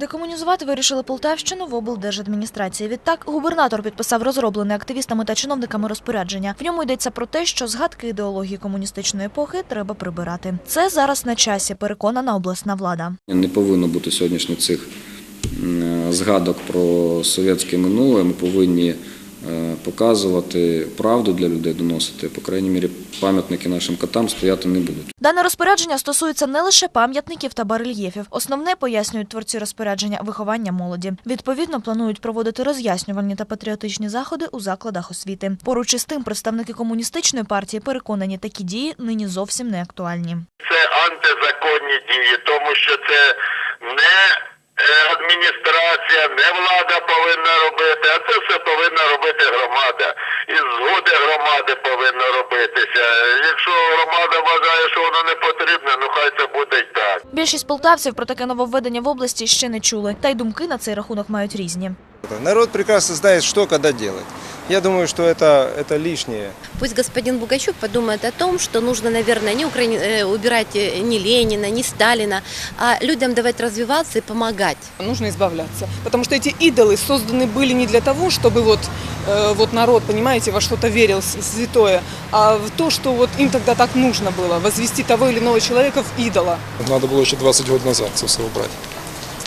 Декомунізувати вирішили Полтавщину в облдержадміністрації. Відтак губернатор підписав розроблене активістами та чиновниками розпорядження. В ньому йдеться про те, що згадки ідеології комуністичної епохи треба прибирати. Це зараз на часі, переконана обласна влада. Не повинно бути сьогоднішніх цих згадок про совєтське минуле. Ми повинні показувати правду для людей, доносити. По крайній мірі, пам'ятники нашим котам стояти не будуть. Дане розпорядження стосується не лише пам'ятників та барельєфів. Основне пояснюють творці розпорядження виховання молоді. Відповідно, планують проводити роз'яснювальні та патріотичні заходи у закладах освіти. Поруч із тим, представники комуністичної партії переконані, такі дії нині зовсім не актуальні. це антизаконні дії, тому що це не е, адміністрація, не влада повинна робити, а це все повинна робити громада. І згоди громади повинно робитися. Якщо громада вважає, що воно не потрібне, ну хай це буде й так. Більшість полтавців про таке нововведення в області ще не чули, та й думки на цей рахунок мають різні. Народ прекрасно знає, що коли делать. Я думаю, что это, это лишнее. Пусть господин Бугачук подумает о том, что нужно, наверное, не укра... э, убирать э, ни Ленина, ни Сталина, а людям давать развиваться и помогать. Нужно избавляться. Потому что эти идолы созданы были не для того, чтобы вот, э, вот народ, понимаете, во что-то верил святое, а в то, что вот им тогда так нужно было, возвести того или иного человека в идола. Надо було ще 20 років назад все обрати.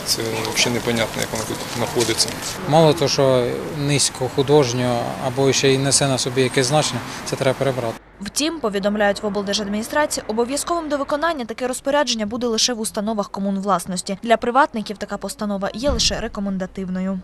Це взагалі непонятно, як воно тут знаходиться. Мало того, що низько художньо або ще й несе на собі якесь значення, це треба перебрати. Втім, повідомляють в облдержадміністрації, обов'язковим до виконання таке розпорядження буде лише в установах комунвласності. Для приватників така постанова є лише рекомендативною.